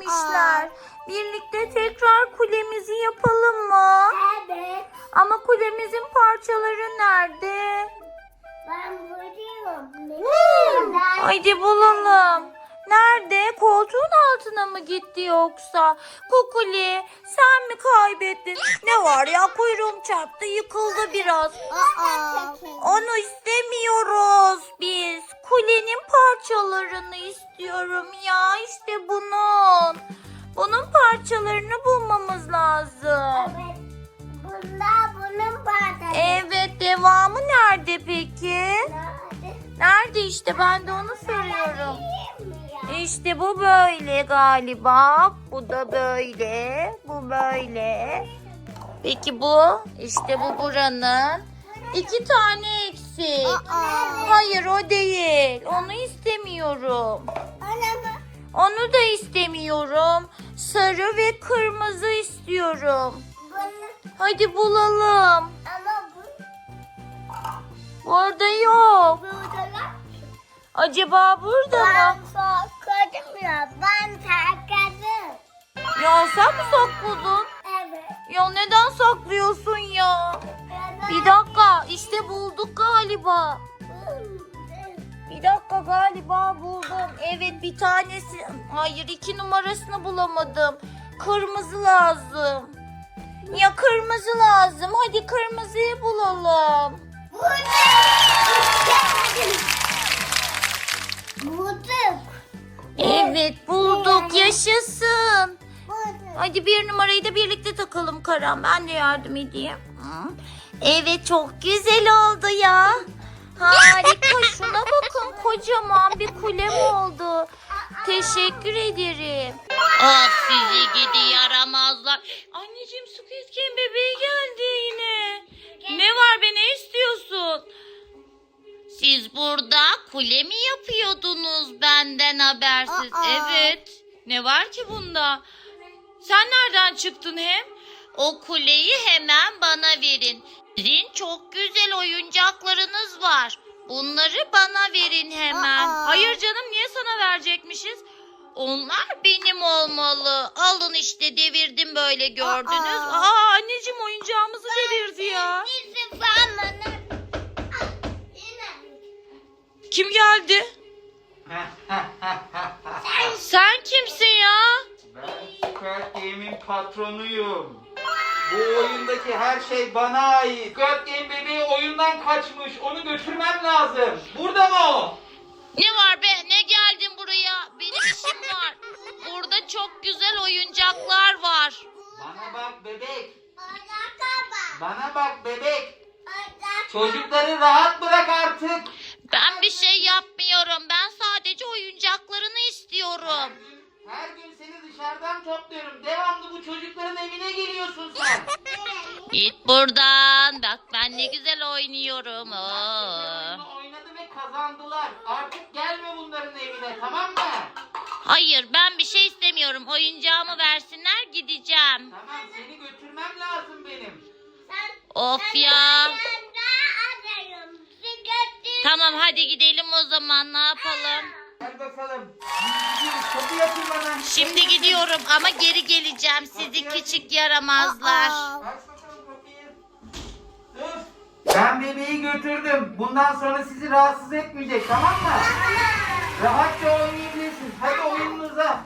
vermişler. Birlikte tekrar kulemizi yapalım mı? Evet. Ama kulemizin parçaları nerede? Ben buradayım. Haydi bulalım. Nerede? Koltuğun altına mı gitti yoksa? Kukuli sen mi kaybettin? Ne var ya kuyruğum çarptı yıkıldı biraz. Aa. Onu istemiyoruz biz. Kulenin parçalarını istiyorum ya işte bunun. Bunun parçalarını bulmamız lazım. Evet. Bunda bunun bardağı. Evet devamı nerede peki? Nerede? Nerede işte ben de onu soruyorum. İşte bu böyle galiba. Bu da böyle. Bu böyle. Peki bu? İşte bu buranın. İki tane eksik. Hayır o değil. Onu istemiyorum. Onu da istemiyorum. Sarı ve kırmızı istiyorum. Hadi bulalım. Ama bu. Burada yok. Burada. Acaba burada Ben mı? sakladım ya. Ben sakladım. Ya sen mi sakladın? Evet. Ya neden saklıyorsun ya? Bir dakika işte bulduk galiba. Bir dakika galiba buldum. Evet bir tanesi. Hayır iki numarasını bulamadım. Kırmızı lazım. Ya kırmızı lazım. Hadi kırmızıyı bulalım. Bulduk. Evet bulduk. Yaşasın. Bulduk. Hadi bir numarayı da birlikte takalım Karan. Ben de yardım edeyim. Hı. Evet çok güzel oldu ya. Harika. Şuna bakın kocaman bir kulem oldu. Teşekkür ederim. Ah sizi gidi yaramazlar. Anneciğim Squid Game bebeği geldi yine. Kule mi yapıyordunuz benden habersiz? Aa. Evet. Ne var ki bunda? Sen nereden çıktın hem? O kuleyi hemen bana verin. Sizin çok güzel oyuncaklarınız var. Bunları bana verin hemen. Aa. Hayır canım niye sana verecekmişiz? Onlar benim olmalı. Alın işte devirdim böyle gördünüz. Aa. Aa anneciğim oyuncağımızı devirdi ya. Bizim zamanı. Kim geldi? Sen kimsin ya? Ben Squid Game'in patronuyum. Bu oyundaki her şey bana ait. Squid Game bebeği oyundan kaçmış. Onu götürmem lazım. Burada mı o? Ne var be? Ne geldin buraya? Benim işim var. Burada çok güzel oyuncaklar var. Bana bak bebek. Bana bak bebek. Çocukları rahat bırak artık. Ben bir şey yapmıyorum. Ben sadece oyuncaklarını istiyorum. her gün seni dışarıdan topluyorum. Devamlı bu çocukların evine geliyorsun sen. Git buradan. Bak ben ne güzel oynuyorum. Oo. oynadı ve kazandılar. Artık gelme bunların evine tamam mı? Hayır ben bir şey istemiyorum. Oyuncağımı versinler gideceğim. Tamam seni götürmem lazım benim. Of ya. Tamam hadi gidelim o zaman ne yapalım? Gel bakalım. Bana. Şimdi gidiyorum ama geri geleceğim sizi küçük yaramazlar. Aç bakalım kapıyı. Dur. Ben bebeği götürdüm. Bundan sonra sizi rahatsız etmeyecek tamam mı? Rahatça oynayabilirsiniz. Hadi oyununuza.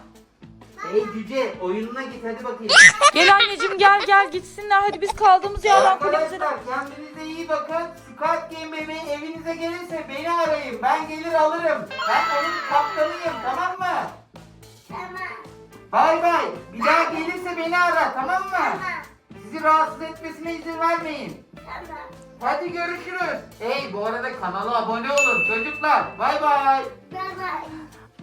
Ey cüce oyununa git hadi bakayım. Gel anneciğim gel gel gitsinler. Hadi biz kaldığımız yerden kulemize de- Arkadaşlar kendinize iyi bakın. Squid Game bebeği evinize gelirse beni arayın. Ben gelir alırım. Ben onun kaptanıyım tamam mı? Bay bay. Bir daha gelirse beni ara tamam mı? Sizi rahatsız etmesine izin vermeyin. Hadi görüşürüz. Hey bu arada kanala abone olun çocuklar. Bay bay.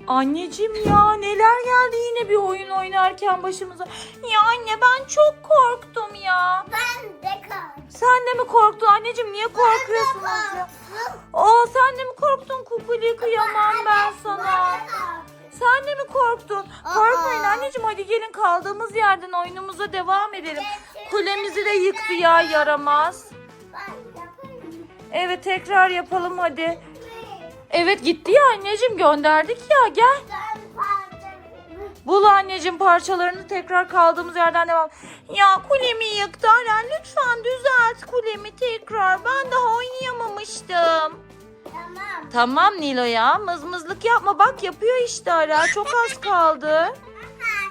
Anneciğim ya neler geldi yine bir oyun oynarken başımıza. Ya anne ben çok korktum ya. Sen de mi korktun anneciğim niye korkuyorsunuz ya? Aa sen de mi korktun kukuli kıyamam ben sana. Sen de mi korktun? Korkmayın anneciğim hadi gelin kaldığımız yerden oyunumuza devam edelim. Kulemizi de yıktı ya yaramaz. Evet tekrar yapalım hadi. Evet gitti ya anneciğim gönderdik ya gel. Bul anneciğim parçalarını tekrar kaldığımız yerden devam. Ya kulemi yıktı Aren lütfen düzelt kulemi tekrar. Ben daha oynayamamıştım. Tamam. Tamam Nilo ya mızmızlık yapma bak yapıyor işte Aren çok az kaldı.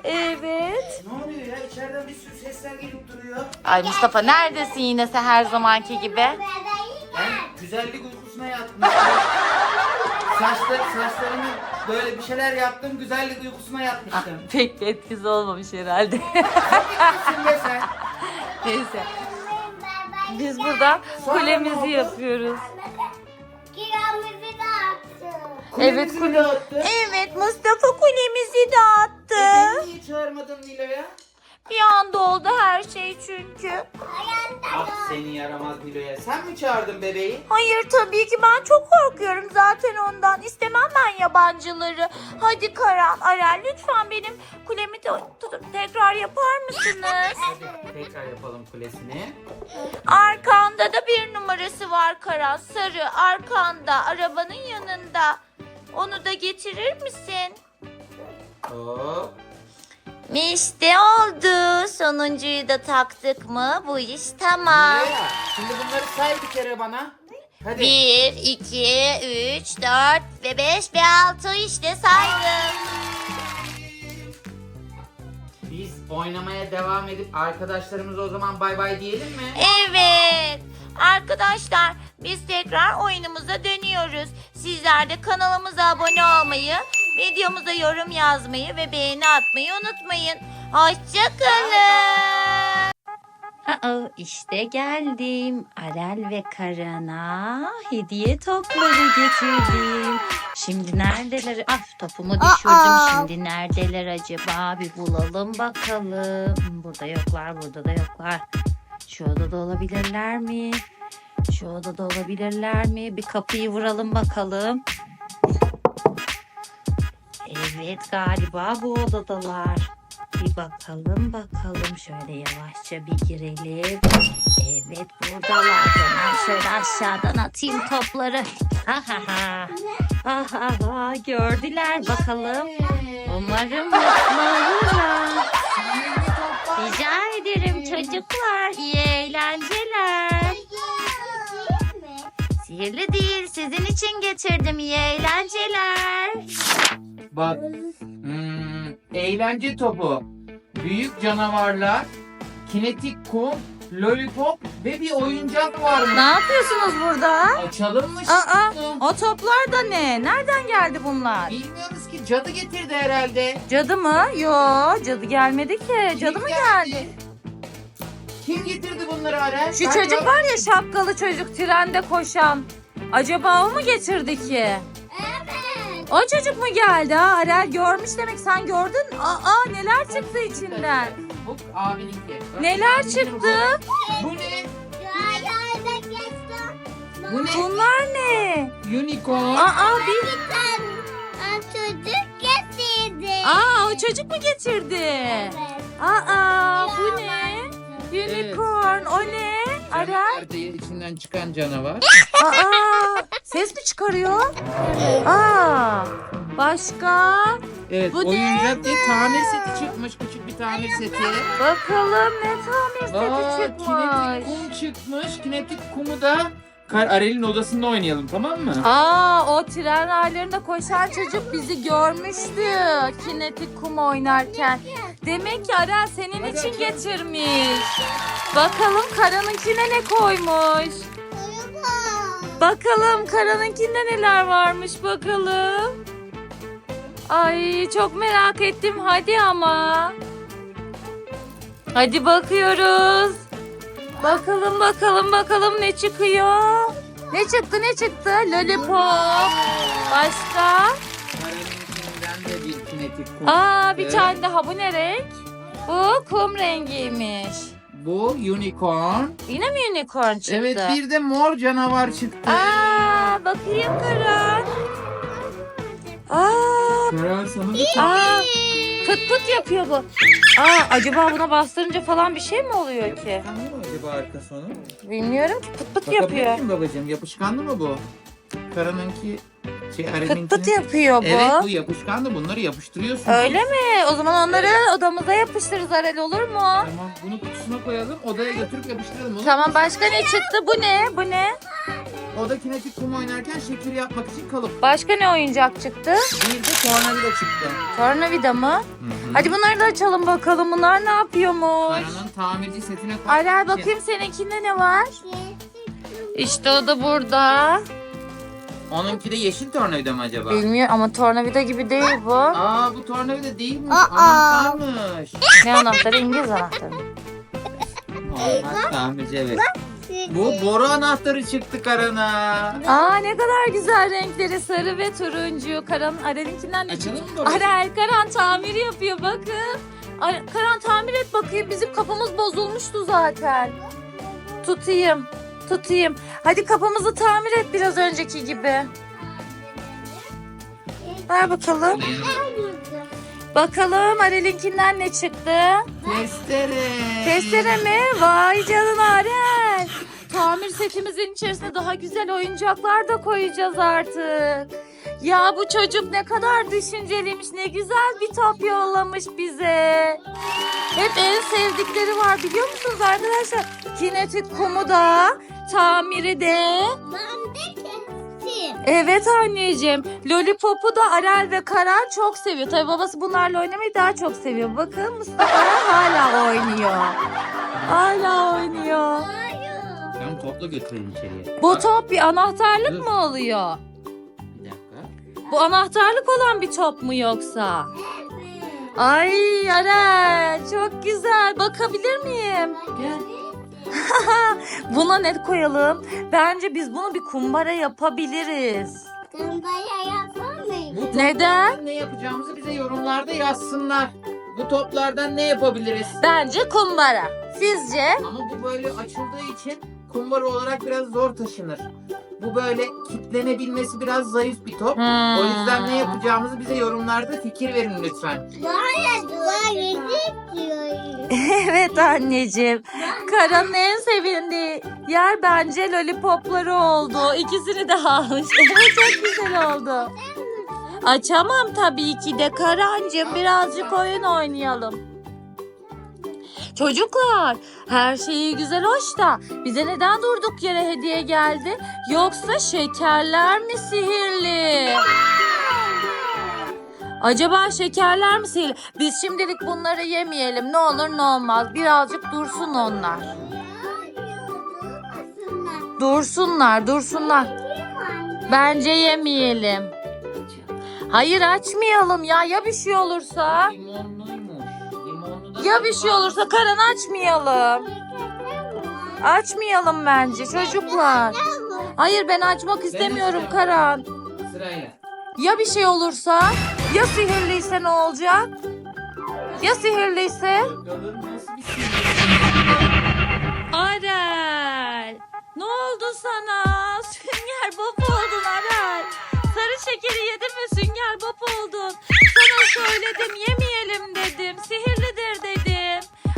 Evet. Ne oluyor ya? İçeriden bir sürü sesler gelip duruyor. Ay Mustafa neredesin yine sen her zamanki gibi? Ben güzellik uykusuna yattım. Saçlar, saçlarımı böyle bir şeyler yaptım. Güzellik uykusuna yatmıştım. Pek bir etkisi olmamış herhalde. Be sen? Neyse. Biz burada Sonra ne kulemizi oldu? yapıyoruz. Kiramızı da attı. Evet Kulemizi kule. dağıttı. Evet Mustafa kulemizi dağıttı. Beni niye çağırmadın Nilo'ya? Bir anda oldu her şey çünkü. Ah seni yaramaz Nilo'ya. Sen mi çağırdın bebeği? Hayır tabii ki ben çok korkuyorum zaten ondan. İstemem ben yabancıları. Hadi Karan, Arel lütfen benim kulemi de tekrar yapar mısınız? Hadi tekrar yapalım kulesini. Arkanda da bir numarası var Karan. Sarı arkanda arabanın yanında. Onu da getirir misin? Hop. İşte oldu. Sonuncuyu da taktık mı bu iş tamam. Nilo'ya şimdi bunları say bir kere bana. Hadi. 1, 2, 3, 4 ve 5 ve 6 işte saydım. Biz oynamaya devam edip arkadaşlarımıza o zaman bay bay diyelim mi? Evet. Arkadaşlar biz tekrar oyunumuza dönüyoruz. Sizler de kanalımıza abone olmayı, videomuza yorum yazmayı ve beğeni atmayı unutmayın. Hoşçakalın. Aa, işte geldim. Arel ve Karan'a hediye topları getirdim. Şimdi neredeler? Ah topumu düşürdüm. Aa. Şimdi neredeler acaba? Bir bulalım bakalım. Burada yoklar, burada da yoklar. Şu odada olabilirler mi? Şu odada olabilirler mi? Bir kapıyı vuralım bakalım. Evet galiba bu odadalar. Bir bakalım bakalım şöyle yavaşça bir girelim. Evet buradalar. Hemen şöyle aşağıdan atayım topları. Ha ha ha. Ha. Gördüler bakalım. Umarım mutlu. Rica ederim çocuklar. İyi eğlenceler. Sihirli değil sizin için getirdim iyi eğlenceler. Bak. Hmm, eğlence topu. Büyük canavarlar, kinetik kum, lollipop ve bir oyuncak var Ne mı? yapıyorsunuz burada? Açalım mı Aa, şimdi? o toplar da ne? Nereden geldi bunlar? Bilmiyoruz ki cadı getirdi herhalde. Cadı mı? Yo, cadı gelmedi ki. Cadı mı geldi? Kim getirdi bunları Arel? Şu Ben çocuk var ya şapkalı çocuk trende koşan. Acaba o mu getirdi ki? O çocuk mu geldi ha? Arel görmüş demek. Sen gördün. Aa neler çıktı içinden? Bu abininki. Neler çıktı? Bu, ne? Bu ne? Bunlar ne? Unicorn. Aa bir çocuk getirdi. Aa o çocuk mu getirdi? Evet. Aa bu ne? Unicorn. O ne? Arel. Diye içinden çıkan canavar. Aa ses mi çıkarıyor? Aa başka? Evet Bu oyuncak diye tamir seti çıkmış. Küçük bir tamir seti. Bakalım ne tamir Aa, seti kinetik çıkmış. kum çıkmış. Kinetik kumu da Kar Arel'in odasında oynayalım tamam mı? Aa o tren raylarında koşan çocuk bizi görmüştü. Kinetik kum oynarken. Demek ki Arel senin Hadi için açalım. getirmiş. Bakalım Karan'ınkine ne koymuş. Bakalım Karan'ınkinde neler varmış bakalım. Ay çok merak ettim hadi ama. Hadi bakıyoruz. Bakalım bakalım bakalım ne çıkıyor. Ne çıktı ne çıktı? Lollipop. Başka? Arel'inkinden de bir kinetik kum Aa bir tane daha bu ne renk? Bu kum rengiymiş. Bu unicorn. Yine mi unicorn çıktı? Evet bir de mor canavar çıktı. Aa bakayım Karan. Aa, Karan sana bir aa pıt pıt yapıyor bu. Aa acaba buna bastırınca falan bir şey mi oluyor ki? Yapışkanlı mı acaba arka sonu? Bilmiyorum ki pıt pıt Bakabilir yapıyor. miyim babacığım? Yapışkanlı mı bu? Karan'ınki Şey, Pıt yapıyor bu. Evet bu yapışkan da bunları yapıştırıyorsun. Öyle mi? O zaman onları odamıza yapıştırırız Arel olur mu? Tamam bunu kutusuna koyalım odaya götürüp yapıştıralım. olur mu? Tamam başka ne çıktı? Bu ne? Bu ne? O da kinetik kum oynarken şekil yapmak için kalıp. Başka ne oyuncak çıktı? Bir de tornavida çıktı. Tornavida mı? Hı hı. Hadi bunları da açalım bakalım. Bunlar ne yapıyormuş? Karanın tamirci setine koy. Arel bakayım seninkinde ne var? İşte o da burada. Onunki de yeşil tornavida mı acaba? Bilmiyorum ama tornavida gibi değil bu. Aa bu tornavida değilmiş. Aa. Anahtarmış. Ne anahtarı? İngiliz anahtarı. Anahtar tamirci evet. Bu boru anahtarı çıktı Karan'a. Aa ne kadar güzel renkleri sarı ve turuncu. Karan Arel'inkinden çıktı? Açalım mı? Arel Karan tamir yapıyor bakın. Ar- Karan tamir et bakayım. Bizim kapımız bozulmuştu zaten. Tutayım. Tutayım. Hadi kapımızı tamir et biraz önceki gibi. Ver bakalım. Bakalım Arel'inkinden ne çıktı? Testere. Testere mi? Vay canına Arel. Tamir setimizin içerisine daha güzel oyuncaklar da koyacağız artık. Ya bu çocuk ne kadar düşünceliymiş. Ne güzel bir top yollamış bize. Hep en sevdikleri var biliyor musunuz arkadaşlar? Kinetik kumu da, tamiri de. Ben de kestim. Evet anneciğim. Lollipop'u da Arel ve Karan çok seviyor. Tabii babası bunlarla oynamayı daha çok seviyor. Bakın Mustafa hala oynuyor. Hala oynuyor. Hayır. Tamam topla götürelim içeriye. Bu top bir anahtarlık mı oluyor? Bu anahtarlık olan bir top mu yoksa? Ay Arel çok güzel. Bakabilir miyim? Buna ne koyalım? Bence biz bunu bir kumbara yapabiliriz. Kumbaya yapamayız. Bu Neden? Ne yapacağımızı bize yorumlarda yazsınlar. Bu toplardan ne yapabiliriz? Bence kumbara. Sizce? Ama bu böyle açıldığı için kumbara olarak biraz zor taşınır. Bu böyle kitlenebilmesi biraz zayıf bir top. Hmm. O yüzden ne yapacağımızı bize yorumlarda fikir verin lütfen. Yedik diyoruz. Evet anneciğim. Karan'ın en sevindiği yer bence lollipopları oldu. İkisini de almış. Evet çok güzel oldu. Açamam tabii ki de Karancığım. Birazcık oyun oynayalım. Çocuklar her şeyi güzel hoş da bize neden durduk yere hediye geldi? Yoksa şekerler mi sihirli? Acaba şekerler mi sihirli? Biz şimdilik bunları yemeyelim ne olur ne olmaz. Birazcık dursun onlar. Dursunlar dursunlar. Bence yemeyelim. Hayır açmayalım ya ya bir şey olursa. Ya bir şey olursa Karan açmayalım. Açmayalım bence çocuklar. Hayır ben açmak istemiyorum Karan. Sırayla. Ya bir şey olursa? Ya sihirliyse ne olacak? Ya sihirliyse? Arel. Ne oldu sana? Sünger Bob oldun Arel. Sarı şekeri yedin mi Sünger Bob oldun? Sana söyledim yemeyelim dedim. Sihirlidir dedim.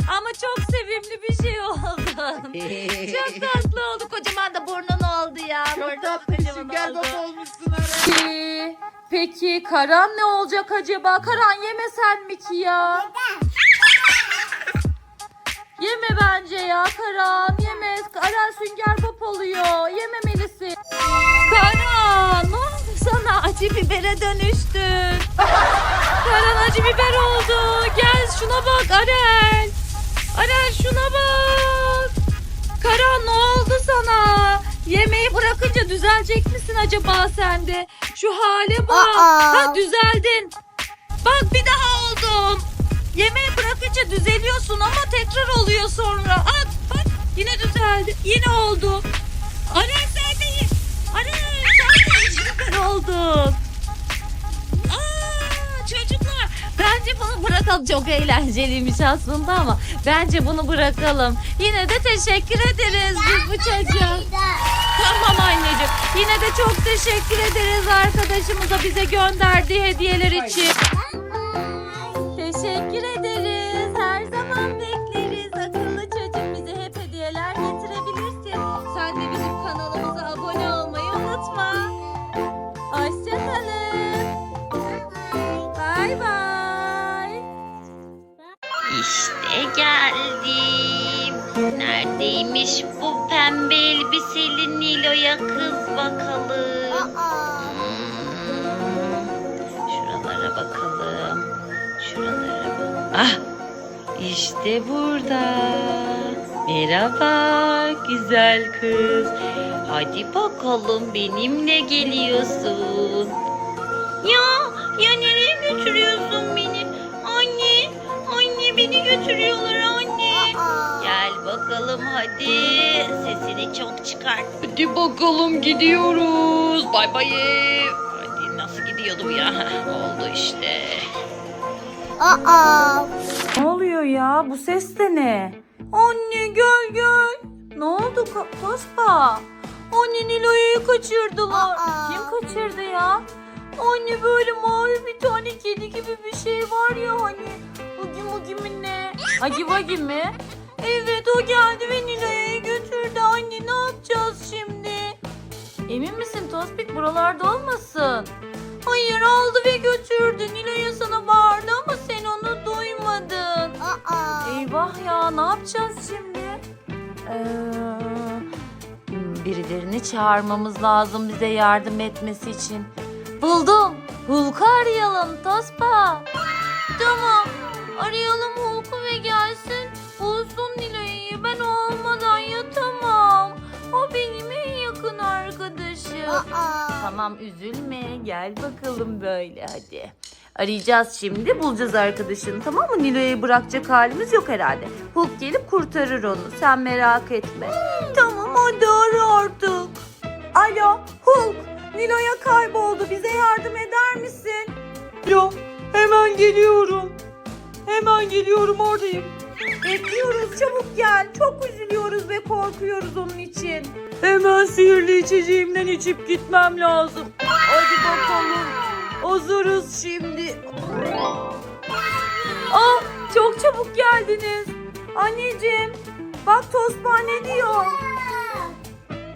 Ama çok sevimli bir şey oldun. çok tatlı oldu. Kocaman da burnun oldu ya. Çok tatlı sünger baba olmuşsun Ara. Peki, peki Karan ne olacak acaba? Karan yemesen mi ki ya? Yeme bence ya Karan. Yeme. Karan sünger pop oluyor. Yememelisin. Karan ne oldu sana? Acı bibere dönüştün. Karan acı biber oldu. Gel şuna bak Arel. Arel şuna bak. Karan ne oldu sana? Yemeği bırakınca düzelecek misin acaba sen de? Şu hale bak. Aa. Ha düzeldin. Bak bir daha oldum. Yemeği bırakınca düzeliyorsun ama tekrar oluyor sonra. At bak yine düzeldi. Yine oldu. Arel sen de. Arel sen de oldun. Bence bunu bırakalım. Çok eğlenceliymiş aslında ama bence bunu bırakalım. Yine de teşekkür ederiz biz bu çocuğa. Tamam anneciğim. Yine de çok teşekkür ederiz arkadaşımıza bize gönderdiği hediyeler için. İşte geldim. Neredeymiş bu pembe elbiseli Nilo'ya kız bakalım. Hmm, Şuralara bakalım. Şuralara bak. Ah! İşte burada. Merhaba güzel kız. Hadi bakalım benimle geliyorsun. Götürüyorlar anne. Gel bakalım hadi. Sesini çok çıkart. Hadi bakalım gidiyoruz. Bay bay. Hadi nasıl gidiyordum ya? Oldu işte. Aa. Ne oluyor ya? Bu ses de ne? Anne gel gel. Ne oldu Tospa? Anne Nilo'yu kaçırdılar. Aa. Kim kaçırdı ya? Anne böyle mavi bir tane kedi gibi bir şey var ya hani. Mugi mi ne? Hagi Vagi mi? Evet o geldi ve Nilo'yu götürdü. Anne ne yapacağız şimdi? Emin misin Tospik buralarda olmasın? Hayır aldı ve götürdü. Nilo'ya sana bağırdı ama sen onu duymadın. Aa. Eyvah ya ne yapacağız şimdi? Ee, birilerini çağırmamız lazım bize yardım etmesi için. Buldum. Hulk'u arayalım Tospa. Tamam. Arayalım Hulk'u ve gelsin. Bulsun Nilo'yu. Ben o olmadan yatamam. O benim en yakın arkadaşım. Aa. Tamam üzülme. Gel bakalım böyle hadi. Arayacağız şimdi. Bulacağız arkadaşını tamam mı? Nilo'yu bırakacak halimiz yok herhalde. Hulk gelip kurtarır onu. Sen merak etme. Tamam hadi ara artık. Alo Hulk. Nilo'ya kayboldu. Bize yardım eder misin? Yo hemen geliyorum. Hemen geliyorum oradayım. Bekliyoruz çabuk gel. Çok üzülüyoruz ve korkuyoruz onun için. Hemen sihirli içeceğimden içip gitmem lazım. Hadi bakalım. Hazırız şimdi. Ah çok çabuk geldiniz. Anneciğim bak Tospa ne diyor?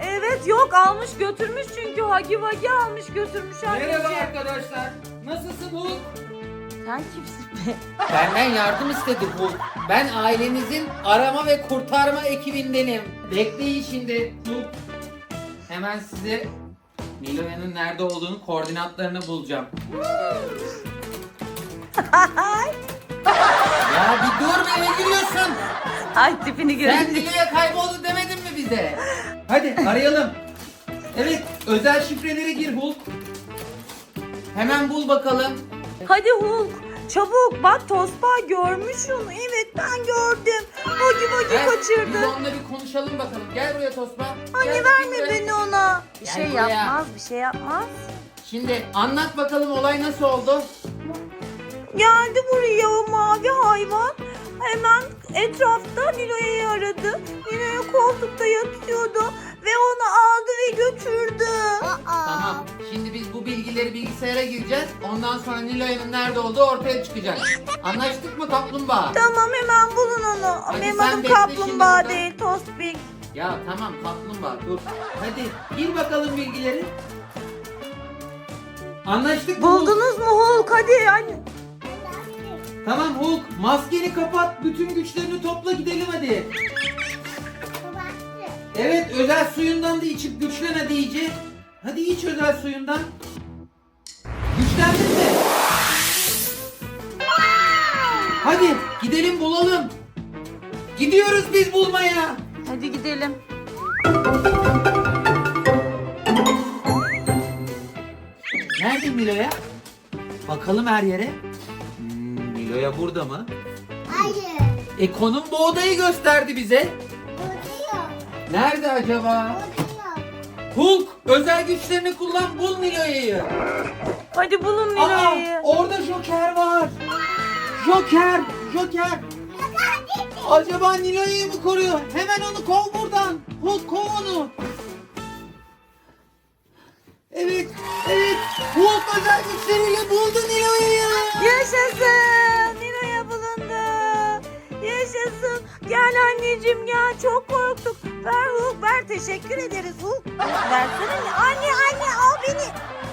Evet yok almış götürmüş çünkü Hagi Vagi almış götürmüş Merhaba anneciğim. arkadaşlar. Nasılsın Hulk? Sen kimsin be? Benden yardım istedi Hulk. Ben ailenizin arama ve kurtarma ekibindenim. Bekleyin şimdi Hulk. Hemen size Nilo'nun nerede olduğunu koordinatlarını bulacağım. ya bir dur be ne gülüyorsun? Ay tipini Sen görünce. Nilo'ya kayboldu demedin mi bize? Hadi arayalım. Evet özel şifreleri gir Hulk. Hemen bul bakalım. Hadi Hulk çabuk bak Tospa görmüş onu. Evet ben gördüm. Hagi Vagi Gel, Biz kaçırdı. onunla bir konuşalım bakalım. Gel buraya Tosma. Anne Gel verme buraya. beni ona. Bir Gel şey buraya. yapmaz bir şey yapmaz. Şimdi anlat bakalım olay nasıl oldu? Geldi buraya o mavi hayvan. Hemen etrafta Nilo'yu aradı. Nilo'ya koltukta yatıyordu. Ve onu aldı ve götürdü. Aa. Tamam. Şimdi biz bu bilgileri bilgisayara gireceğiz. Ondan sonra Nilo'nun nerede olduğu ortaya çıkacak. Anlaştık mı kaplumbağa? Tamam hemen bulun onu. Hadi Benim sen adım bekle şimdi Kaplumbağa burada. değil Tospik. Ya tamam kaplumbağa dur. Hadi gir bakalım bilgileri. Anlaştık mı? Hulk? Buldunuz mu Hulk? Hadi anne. Tamam Hulk maskeni kapat. Bütün güçlerini topla gidelim hadi. Evet özel suyundan da içip güçlen hadi iyice. Hadi iç özel suyundan. Güçlendin mi? Hadi gidelim bulalım. Gidiyoruz biz bulmaya. Hadi gidelim. Nerede Nilo'ya? Bakalım her yere. Hmm, Nilo'ya burada mı? Hayır. E konum bu odayı gösterdi bize. Nerede acaba? Hulk özel güçlerini kullan bul Nilo'yu. Hadi bulun Aa Nilo'yu. orada Joker var. Joker, Joker. Acaba Nilo'yu mu koruyor? Hemen onu kov buradan. Hulk kov onu. Evet, evet. Hulk özel güçleriyle buldu Nilo'yu. Yaşasın. Nilo'ya bulundu. Yaşasın. Gel anneciğim gel. Çok korktuk. Ver Hulk ver. Teşekkür ederiz Hulk. Hulk versene. Anne anne al beni.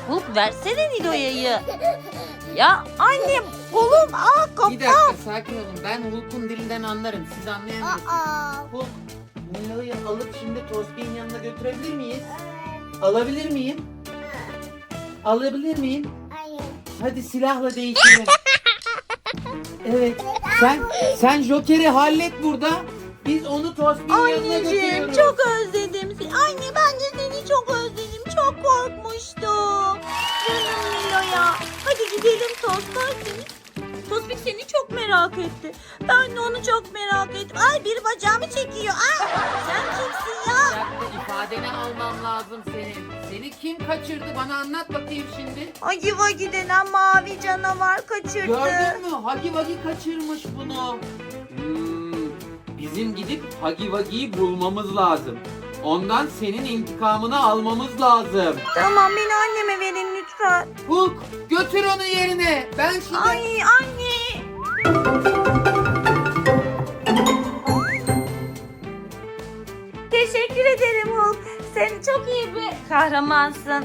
Hulk versene Nilo'ya'yı. Ya anne kolum aa kapa. Bir dakika sakin olun. Ben Hulk'un dilinden anlarım. Siz anlayamıyorsunuz. Aa. Hulk, Nilo'yu alıp şimdi Tospi'nin yanına götürebilir miyiz? Alabilir miyim? Alabilir miyim? Hayır. Hadi silahla değişelim. Evet. Sen sen Joker'i hallet burada. Biz onu Tospi'nin yanına Anneciğim götürüyoruz. çok özledim seni. Anne ben de seni çok özledim. Çok korkmuştum. Canım Nilo'ya. Hadi gidelim Tospik seni. Tospik seni çok merak etti. Ben de onu çok merak ettim. Ay bir bacağımı çekiyor. Ay sen kimsin ya? Dakika ifadeni almam lazım senin. Seni kim kaçırdı? Bana anlat bakayım şimdi. Ay Vagi denen mavi canavar kaçırdı. Gördün mü? Hagi Wagi kaçırmış bunu. Hmm, bizim gidip Hagi Wagi'yi bulmamız lazım. Ondan senin intikamını almamız lazım. Tamam beni anneme verin lütfen. Hulk götür onu yerine. Ben şimdi... Ay anne. Teşekkür ederim Hulk. Sen çok iyi bir kahramansın.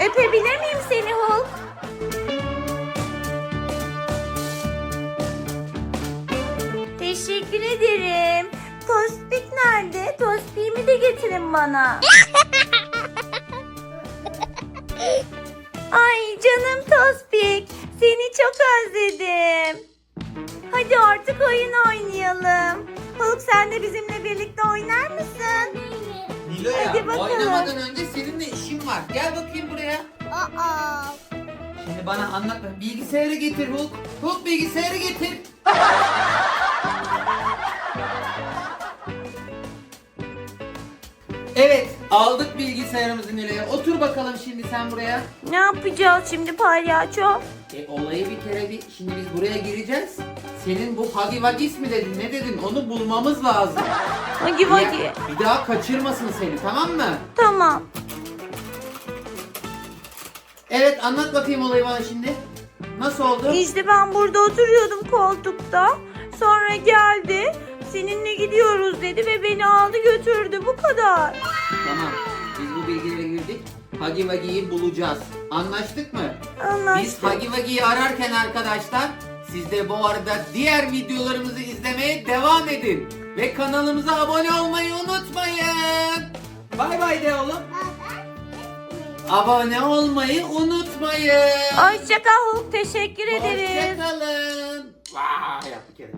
Öpebilir miyim seni Hulk? Teşekkür ederim. Tospik nerede? Tospik'imi de getirin bana. Ay canım Tospik. Seni çok özledim. Hadi artık oyun oynayalım. Hulk sen de bizimle birlikte oynar mısın? Nilo'ya Hadi bakalım. oynamadan önce seninle işim var. Gel bakayım buraya. Aa. Şimdi bana anlat. Bilgisayarı getir Hulk. Hulk bilgisayarı getir. Evet aldık bilgisayarımızı Nilo'ya. Otur bakalım şimdi sen buraya. Ne yapacağız şimdi palyaço? E olayı bir kere bir şimdi biz buraya gireceğiz. Senin bu Hagi Wagis mi dedin ne dedin onu bulmamız lazım. Hadi Ya, hadi. bir daha kaçırmasın seni tamam mı? Tamam. Evet anlat bakayım olayı bana şimdi. Nasıl oldu? İşte ben burada oturuyordum koltukta. Sonra geldi. Seninle gidiyoruz dedi ve beni aldı götürdü. Bu kadar. Tamam biz bu bilgilere girdik. Hagi Wagi'yi bulacağız. Anlaştık mı? Biz Anlaştık. Hagi Wagi'yi ararken arkadaşlar siz de bu arada diğer videolarımızı izlemeye devam edin. Ve kanalımıza abone olmayı unutmayın. Bay bay de oğlum. Abone olmayı unutmayın. Hoşça kal Hulk. Teşekkür ederiz. Hoşçakalın. 哇呀不见了。